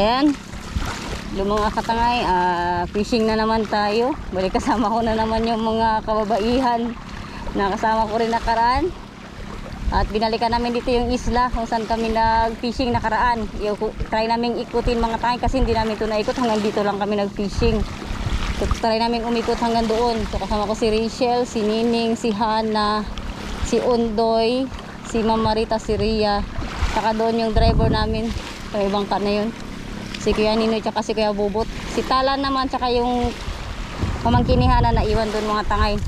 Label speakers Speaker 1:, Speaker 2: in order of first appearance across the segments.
Speaker 1: Ayan. Yung mga katangay, ah, fishing na naman tayo. Balik kasama ko na naman yung mga kababaihan na kasama ko rin nakaraan. At binalikan namin dito yung isla kung saan kami nag-fishing nakaraan. Yung, try namin ikutin mga tangay kasi hindi namin ito naikot. Hanggang dito lang kami nag-fishing. So, try namin umikot hanggang doon. So, kasama ko si Rachel, si Nining, si Hana, si Undoy, si Mama Rita, si Ria. Saka doon yung driver namin. Sa ibang ka na yun. Si Kuya Ninoy, tsaka si Kuya Bubot. Si Talan naman, tsaka yung pamangkin ni Hana na iwan doon mga tangay.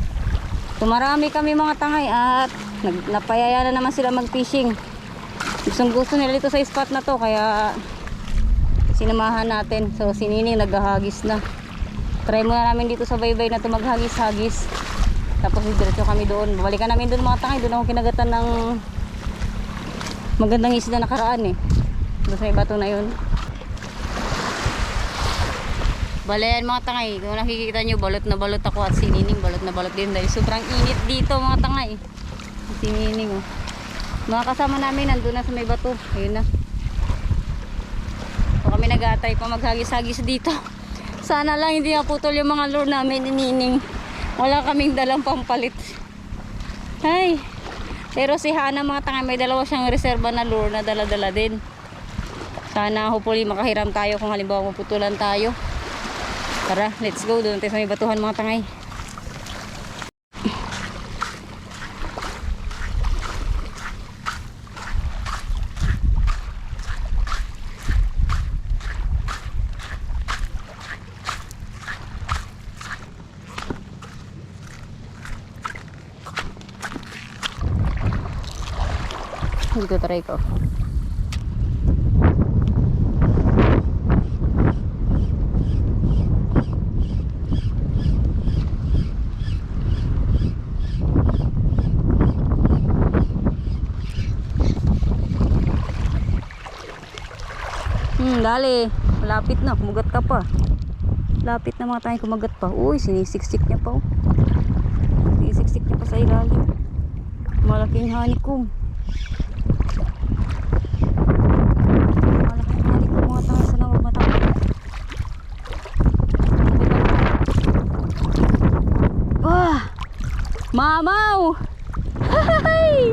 Speaker 1: So, marami kami mga tangay at nag, napayaya na naman sila mag-fishing. Gustong gusto nila dito sa spot na to kaya sinamahan natin. So, si Nining naghahagis na. Try muna namin dito sa baybay na to maghagis-hagis. Tapos diretso kami doon. Babalikan namin doon mga tangay. Doon ako kinagatan ng magandang isda nakaraan eh. Doon sa ibato na yun. Balayan mga tangay. Kung nakikita nyo, balot na balot ako at si Nining balot na balot din. Dahil sobrang init dito mga tangay. Si Nining oh. Mga kasama namin nandun na sa may bato. Ayun na. So kami nag-aatay pa maghagis-hagis dito. Sana lang hindi naputol yung mga lure namin ni Nining. Wala kaming dalang pampalit. Ay. Pero si Hana mga tanga may dalawa siyang reserba na lure na dala-dala din. Sana hopefully makahiram tayo kung halimbawa maputulan tayo. Tara, let's go. Doon tayo sa may batuhan mga tangay. Dito try ko. Hmm, dali. Malapit na. Kumagat ka pa. Lapit na mga tayo kumagat pa. Uy, sinisiksik niya pa. Oh. Sinisiksik niya pa sa ilalim. Malaking honeycomb. Malaking honeycomb mga tayo sa. Wah! Mamaw! Hay!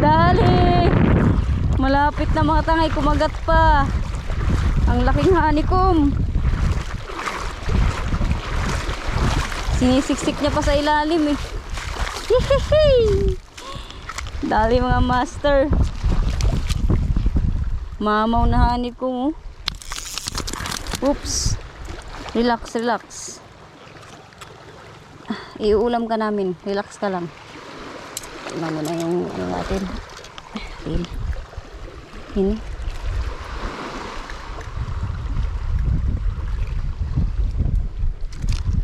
Speaker 1: Dali! Malapit na mga tangay kumagat pa. Ang laking honeycomb. Sinisiksik niya pa sa ilalim eh. Hihihi! Dali mga master. Mamaw na honeycomb oh. Oops. Relax, relax. Ah, Iuulam ka namin. Relax ka lang. Tingnan mo na yung ano natin. Tail. Ini.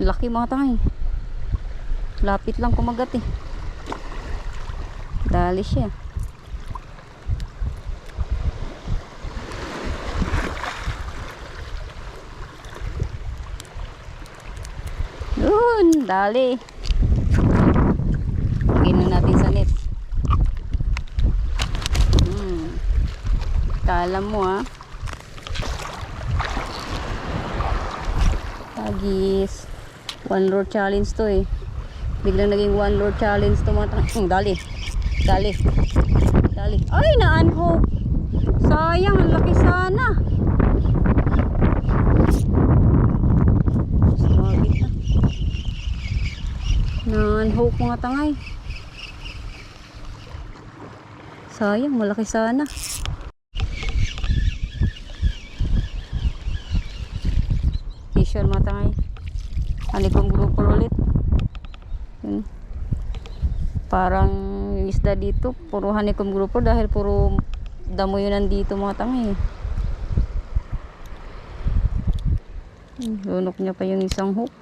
Speaker 1: Laki mga tangay. Lapit lang kumagat eh. Dali siya. Yun, dali. Na natin sa net. Hmm. Kala mo ah. Agis. One lure challenge to eh. Biglang naging one lure challenge to mga tang- Hmm, dali. Dali. Dali. Ay, na-unhook. Sayang, ang laki sana. Na. Na-unhook mga tangay. Sayang, malaki sana. T-shirt mga tangay. Halikong grupo ulit. Yun. Parang isda dito, puro honeycomb grupo dahil puro damo yun nandito mga. Hmm, Lunok niya pa yung isang hook.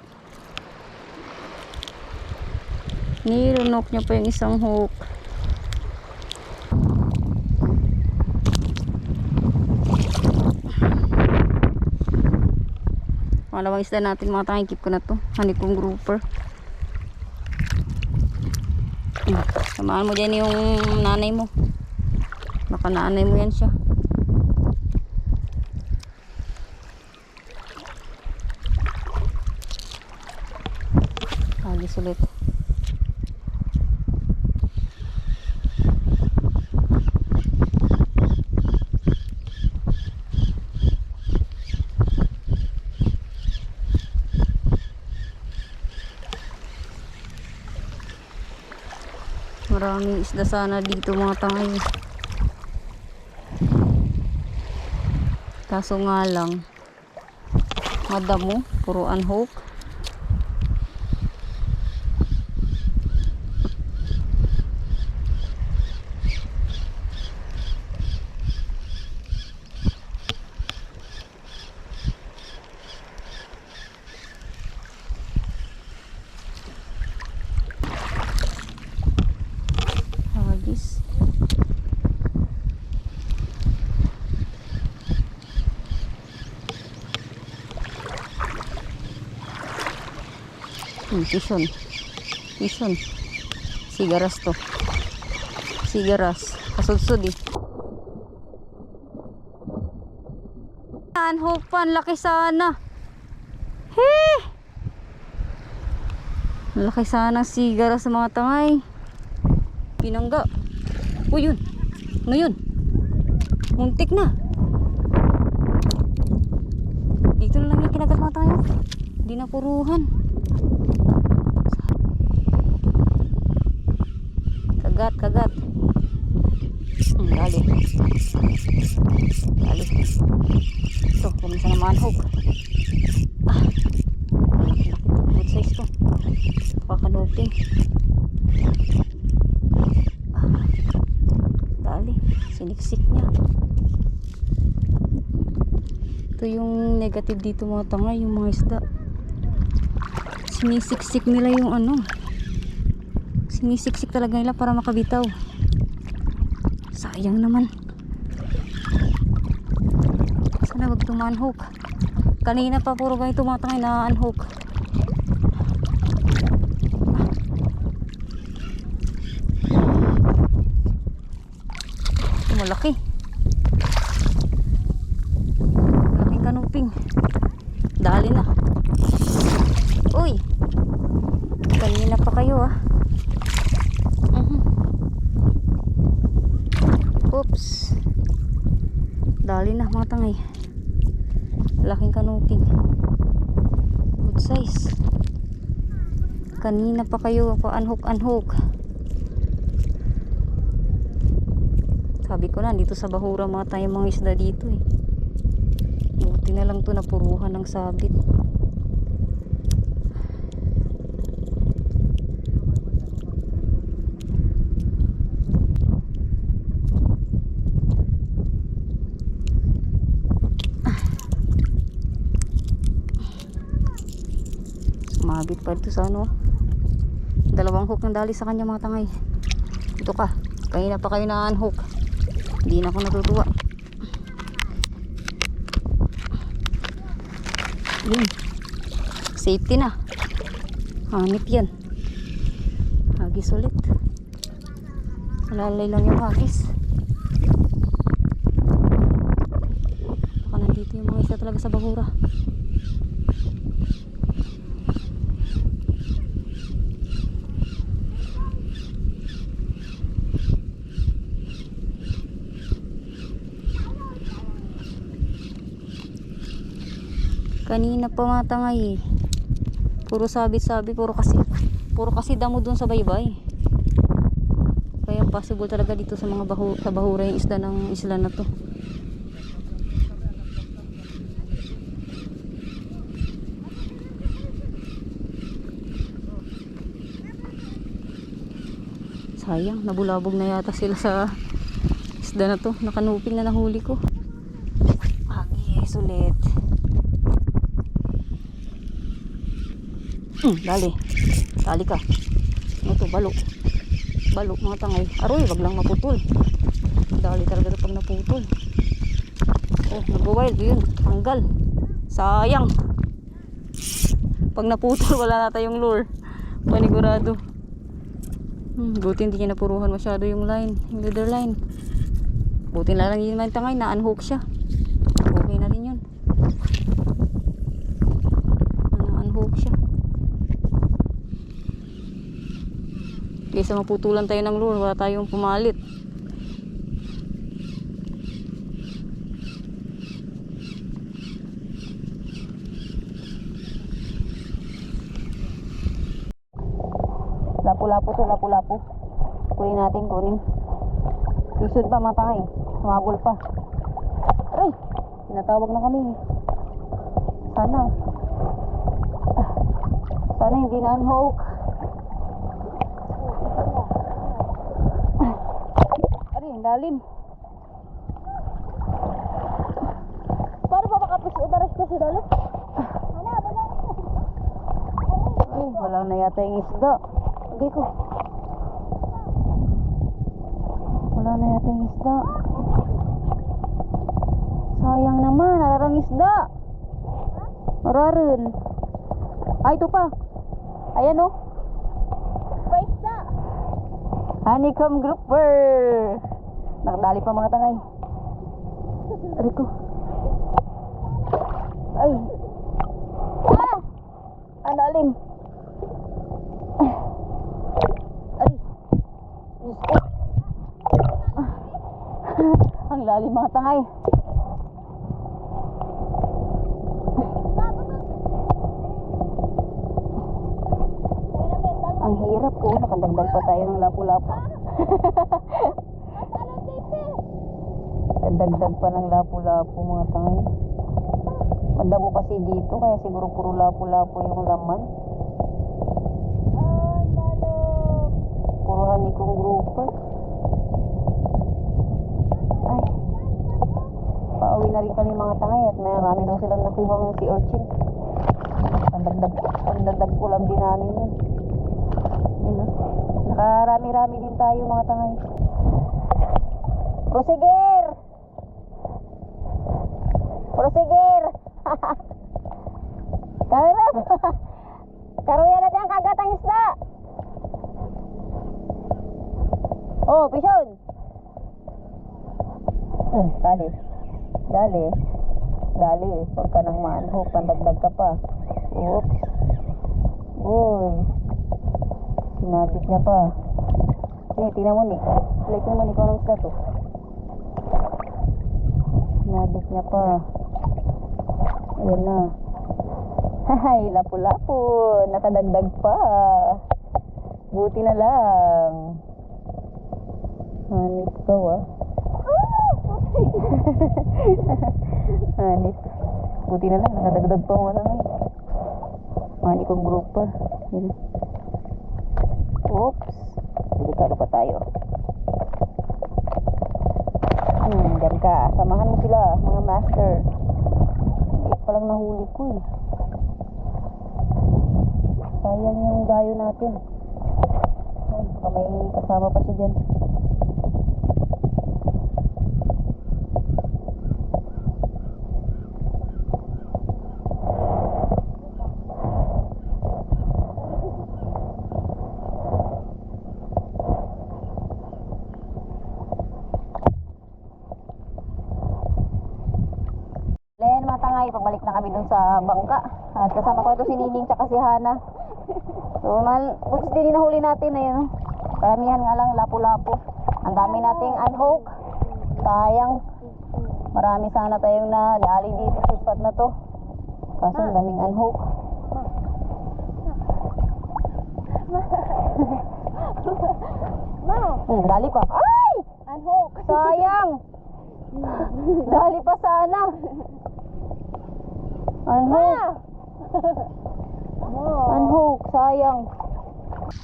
Speaker 1: Nilunok niya pa yung isang hook. Pangalawang isda natin mga tangay, keep ko na to. Honeycomb grouper. Samahan mo dyan yung nanay mo. Baka nanay mo yan siya. Hagis ulit. Maraming isda sana dito mga tangay. Kaso nga lang, madamo, puro unhook. Hagis. Sison. Sison. Sigaras to. Sigaras. Kasudsud eh. Unhook pan, laki sana. Heh! Laki sana sigaras sa mga tangay. Pinangga. Uy, yun. Ngayon. Muntik na. Dito na lang yung kinagat mga tayo. Hindi na puruhan. Kagat, kagat. Hmm, dali. Dali. Ito, kumisa na manhog. Ah. Laki-laki to. Good size to. Pakanoping. Dali, siniksik niya. Ito yung negative dito mga tanga, yung mga isda. Sinisiksik nila yung ano. Sinisiksik talaga nila para makabitaw. Sayang naman. Sana wag tumanhook. Kanina pa puro ganito mga tanga na unhook. Malaki. Laking kanuping. Dali na. Uy. Kanina pa kayo ah. Mhm. Oops. Dali na mga tangay. Laking kanuping. Good size. Kanina pa kayo ako unhook unhook. Sabi ko na, dito sa Bahura mga tayo mga isda dito eh. Buti na lang to napuruhan ng sabit. Sumabit pa dito sa ano. Dalawang hook ng dali sa kanya mga tangay. Ito ka. Kanina pa kayo na unhook. Hindi na ako natutuwa. Yun. Safety na. Hanip yan. Hagis ulit. Malalay lang yung hagis. Baka nandito yung mga isa talaga sa bahura. Kanina pa mga tangay eh. Puro sabit-sabi, puro kasi puro kasi damo dun sa baybay. Kaya possible talaga dito sa mga bahu sa bahura yung isda ng isla na to. Sayang, nabulabog na yata sila sa isda na to. Nakanuping na nahuli ko. Agis ulit. Hmm, dali. Dali ka. Ito, balo. Balo, mga tangay. Aroy, wag lang maputol. Dali talaga ito pag naputol. Oh, nag-wild. Yun, tanggal. Sayang. Pag naputol, wala na tayong lure. Panigurado. Hmm, buti hindi niya napuruhan masyado yung line. Yung leader line. Buti na lang yun man tangay. Na-unhook siya. Okay na rin yun. Na-unhook siya. Kaysa maputulan tayo ng lure, wala tayong pumalit. Lapu-lapu to, lapu-lapu. Kunin natin, kunin. Susod pa, matangay. Sumabol pa. Aray! Tinatawag na kami. Sana. Ah, Sana hindi na unhook. Aray, ang lalim. Paano pa makapis utaras kasi dalo? Wala, wala. Ay, wala na yata yung isda. Hindi ko. Wala na yata yung isda. Sayang naman, nararang isda. Mararin. Ay, ito pa. Ayan oh. Pa isda. Honeycomb grouper. Nakadali pa mga tangay. Ko. Ay. Ah! Ang lalim. Ay. Ang lalim mga tangay. Ang hirap ko. Nakadagdag pa tayo ng lapu-lapu. Kadagdag pa ng lapu-lapu mga tangay. Madamo kasi dito kaya siguro puro lapu-lapu yung laman. Puro hanikong grouper. Ay. Pauwi na rin kami mga tangay at may marami daw silang nakuha ng si Orchin. Pandagdag, pandagdag ulam din namin yun. O. Nakarami-rami din tayo mga tangay. Proseger! Proseger! Karap! Karuya natin ang kagatang isda! Oh, pison! Hmm, dali. Dali. Dali. Huwag ka nang manhok. Pandagdag ka pa. Oops. Uy. Sinabit niya pa. Sige, tingnan mo ni. Like naman ikaw ng isda to. Sinabit niya pa. Ayan na. Hay, lapu-lapu. Nakadagdag pa. Buti na lang. Hanip ka ah. Hanip. Buti na lang. Nakadagdag pa mga tangay. Hanip kong grouper. Yan. Oops. Delikado pa tayo. Hmm, dyan. Samahan mo sila, mga master. Liit pa lang nahuli ko eh. Sayang yung dayo natin. Baka may kasama pa siya dyan. Len, mga tangay, pabalik na kami dun sa bangka. At kasama ko ito si Nining tsaka si Hana. So, mal, butis din nahuli natin ayun. oh. Karamihan nga lang, lapu-lapu. Ang dami nating unhook. Sayang. Marami sana tayong na dali dito sa spot na to. Kaso ang daming unhook. Hmm, dali pa. Ay!
Speaker 2: Unhook.
Speaker 1: Sayang! Dali pa sana. Unhook. Unhook, sayang.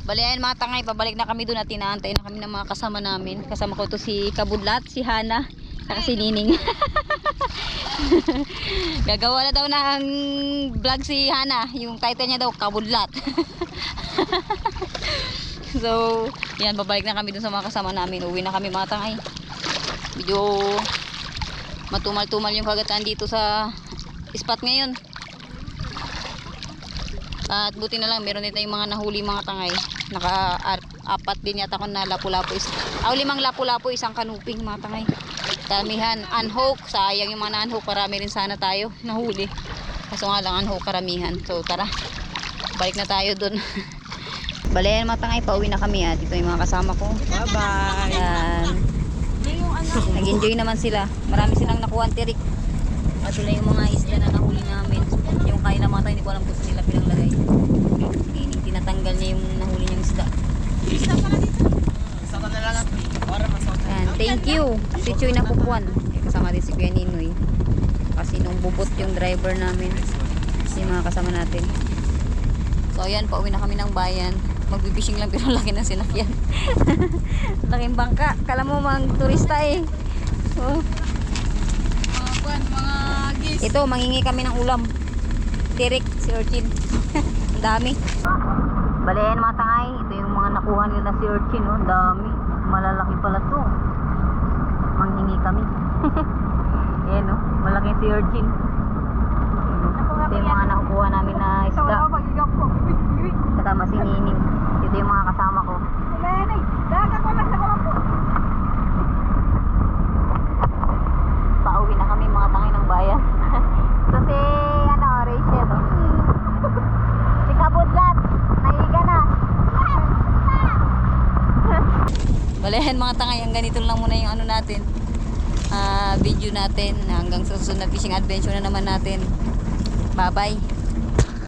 Speaker 1: Bali ayan mga tangay, pabalik na kami doon at inaantay na kami ng mga kasama namin. Kasama ko to si Kabudlat, si Hana, saka si Nining. Gagawa na daw ng vlog si Hana. Yung title niya daw, Kabudlat. so, yan, babalik na kami doon sa mga kasama namin. Uwi na kami mga tangay. Medyo matumal-tumal yung kagatan dito sa spot ngayon. At buti na lang, meron din tayong mga nahuli mga tangay. Naka-apat din yata ko na lapu-lapu. Ah, limang lapu-lapu, isang kanuping mga tangay. Karamihan, unhook. Sayang yung mga unhook. Marami rin sana tayo nahuli. Kaso nga lang, unhook karamihan. So tara, balik na tayo dun. Bale, mga tangay, pauwi na kami at ito yung mga kasama ko.
Speaker 2: Bye-bye.
Speaker 1: Yan. Nag-enjoy naman sila. Marami silang nakuha ang tirik. At ito yung mga isda na nahuli namin. Yung kain na mga tayo, hindi ko alam kung saan nila pinanglagay. Tin- Tinatanggal niya yung nahuli niyang isda.
Speaker 2: Isa ka na lang para masok.
Speaker 1: Yan. Thank you. Si Chuy na pupuan. Kasama din si Kuya Ninoy. Kasi nung bubot yung driver namin. Yung mga kasama natin. So ayan, pauwi na kami ng bayan. Magbibishing lang pero laki ng sinakyan. Laking bangka. Kala mo mga turista eh. Oh.
Speaker 2: Kwan, mga gis.
Speaker 1: Ito, mangingi kami ng ulam. Tirik, si Urchin. Ang dami. Bale, yan mga tangay. Ito yung mga nakuha nila si Urchin. Oh. Ang dami. Malalaki pala to. Manghingi kami. Ayan oh. Malaki si Urchin. Oh. Ito yung mga nakukuha namin na isda.
Speaker 2: pag-igap ko.
Speaker 1: Kasama si Nining. Ito yung mga kasama ko.
Speaker 2: Lenay, daga ko lang sa ko.
Speaker 1: Pauwi na kami mga tangay ng bayan. Ito si, ano, Rachel. Oh. si Kabudlat. Nahiga na. Tangay, ang ganito lang muna yung ano natin. ah video natin hanggang sa susunod na fishing adventure na naman natin. Bye-bye.